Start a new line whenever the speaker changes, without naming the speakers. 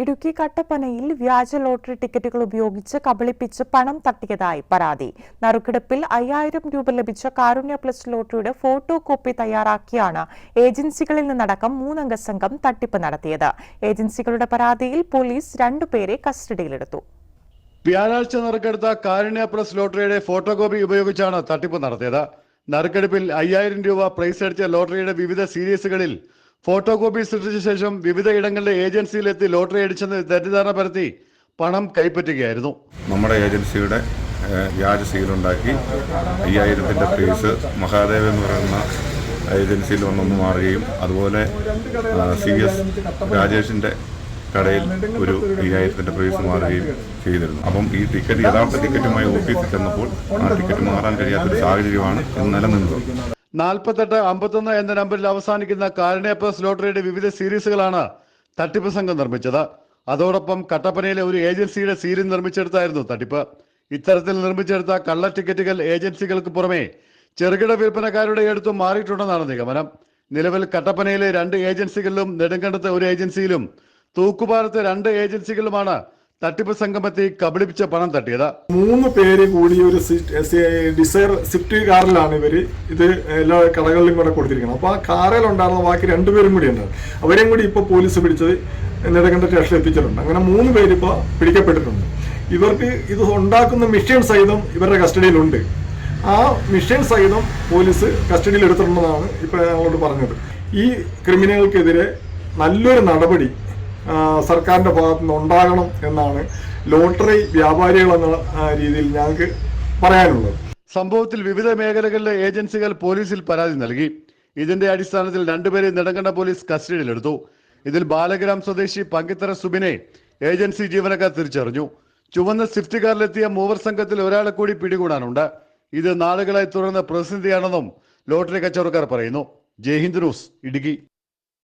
ഇടുക്കി കട്ടപ്പനയിൽ വ്യാജ ലോട്ടറി ടിക്കറ്റുകൾ ഉപയോഗിച്ച് കബളിപ്പിച്ച് പണം തട്ടിയതായി പരാതി. നറുക്കെടുപ്പിൽ അയ്യായിരം രൂപ ലഭിച്ച കാരുണ്യ പ്ലസ് ലോട്ടറിയുടെ ഫോട്ടോ കോപ്പി തയ്യാറാക്കിയാണ് ഏജൻസികളിൽ നിന്നടക്കം മൂന്നംഗ സംഘം തട്ടിപ്പ് നടത്തിയത്. ഏജൻസികളുടെ പരാതിയിൽ പോലീസ് രണ്ടുപേരെ കസ്റ്റഡിയിലെടുത്തു.
വ്യാഴാഴ്ച നറുക്കെടുത്ത കാരുണ്യ പ്ലസ് ലോട്ടറിയുടെ ഫോട്ടോ കോപ്പി ഉപയോഗിച്ചാണ് തട്ടിപ്പ് നടത്തിയത്. നറുക്കെടുപ്പിൽ അയ്യായിരം രൂപ പ്രൈസ് അടിച്ച ലോട്ടറിയുടെ വിവിധ സീരീസുകളിൽ ഫോട്ടോ കോപ്പി സൃഷ്ടിച്ച ശേഷം വിവിധ ഇടങ്ങളിലെ ഏജൻസിയിലെത്തി ലോട്ടറി അടിച്ചെന്ന് തെറ്റിദ്ധാരണ പരത്തി പണം കൈപ്പറ്റുകയായിരുന്നു.
നമ്മുടെ ഏജൻസിയുടെ വ്യാജ സീലുണ്ടാക്കി അയ്യായിരത്തിന്റെ ഫീസ് മഹാദേവ് എന്ന് പറയുന്ന ഏജൻസിയിൽ വന്നൊന്ന് മാറുകയും അതുപോലെ സി എസ് രാജേഷിന്റെ കടയിൽ ഒരു അയ്യായിരത്തിന്റെ പ്രൈസ് മാറുകയും ചെയ്തിരുന്നു. അപ്പം ഈ ടിക്കറ്റ് യഥാർത്ഥ ടിക്കറ്റുമായി ഓഫീസിൽ ചെന്നപ്പോൾ ആ ടിക്കറ്റ് മാറാൻ കഴിയാത്തൊരു സാഹചര്യമാണ് ഇന്ന് നിലനിന്നത്
നാൽപ്പത്തെട്ട് അമ്പത്തൊന്ന് എന്ന നമ്പറിൽ അവസാനിക്കുന്ന കാരുണ്യ ലോട്ടറിയുടെ വിവിധ സീരീസുകളാണ് തട്ടിപ്പ് സംഘം നിർമ്മിച്ചത്. അതോടൊപ്പം കട്ടപ്പനയിലെ ഒരു ഏജൻസിയുടെ സീരിയൽ നിർമ്മിച്ചെടുത്തായിരുന്നു തട്ടിപ്പ്. ഇത്തരത്തിൽ നിർമ്മിച്ചെടുത്ത കള്ള ടിക്കറ്റുകൾ ഏജൻസികൾക്ക് പുറമെ ചെറുകിട വിൽപ്പനക്കാരുടെ അടുത്തും മാറിയിട്ടുണ്ടെന്നാണ് നിഗമനം. നിലവിൽ കട്ടപ്പനയിലെ രണ്ട് ഏജൻസികളിലും നെടുങ്കണ്ടത്തെ ഒരു ഏജൻസിയിലും തൂക്കുപാലത്തെ രണ്ട് ഏജൻസികളിലുമാണ് തട്ടിപ്പ് സംഗമത്തിൽ കബളിപ്പിച്ച പണം തട്ടിയത്.
മൂന്ന് പേര് കൂടി ഒരു ഡിസൈർ സ്വിഫ്റ്റ് കാറിലാണ് ഇവർ ഇത് എല്ലാ കടകളിലും കൂടെ കൊടുത്തിരിക്കുന്നത്. അപ്പോൾ ആ കാറിൽ ഉണ്ടായിരുന്ന ബാക്കി രണ്ടുപേരും കൂടി ഉണ്ടായിരുന്നു അവരെയും കൂടി ഇപ്പോൾ പോലീസ് പിടിച്ചത് നെടുങ്കണ്ട സ്റ്റേഷനിൽ എത്തിച്ചിട്ടുണ്ട്. അങ്ങനെ മൂന്ന് പേര് ഇപ്പോൾ പിടിക്കപ്പെട്ടിട്ടുണ്ട്. ഇവർക്ക് ഇത് ഉണ്ടാക്കുന്ന മിഷ്യൻ സഹിതം ഇവരുടെ കസ്റ്റഡിയിലുണ്ട്. ആ മിഷൻ സഹിതം പോലീസ് കസ്റ്റഡിയിൽ എടുത്തിട്ടുണ്ടെന്നാണ് ഇപ്പോൾ ഞങ്ങളോട് പറഞ്ഞത്. ഈ ക്രിമിനലുകൾക്കെതിരെ നല്ലൊരു നടപടി ആ, സർക്കാരിന്റെ ഭാഗത്തു നിന്ന് ഉണ്ടാകണം എന്നാണ് ലോട്ടറി വ്യാപാരികൾ എന്ന രീതിയിൽ ഞങ്ങൾക്ക് പറയാനുള്ളത്.
സംഭവത്തിൽ വിവിധ മേഖലകളിലെ ഏജൻസികൾ പോലീസിൽ പരാതി നൽകി. ഇതിന്റെ അടിസ്ഥാനത്തിൽ രണ്ടുപേരെ നെടുങ്കണ്ട പോലീസ് കസ്റ്റഡിയിലെടുത്തു. ഇതിൽ ബാലഗ്രാം സ്വദേശി പങ്കിത്തറ സുബിനെ ഏജൻസി ജീവനക്കാർ തിരിച്ചറിഞ്ഞു. ചുവന്ന സ്വിഫ്റ്റ് കാറിലെത്തിയ മൂവർ സംഘത്തിൽ ഒരാളെ കൂടി പിടികൂടാനുണ്ട്. ഇത് നാളുകളായി തുടർന്ന പ്രതിസന്ധിയാണെന്നും ലോട്ടറി കച്ചവടക്കാർ പറയുന്നു. ജയ്ഹിന്ദ് ന്യൂസ് ഇടുക്കി.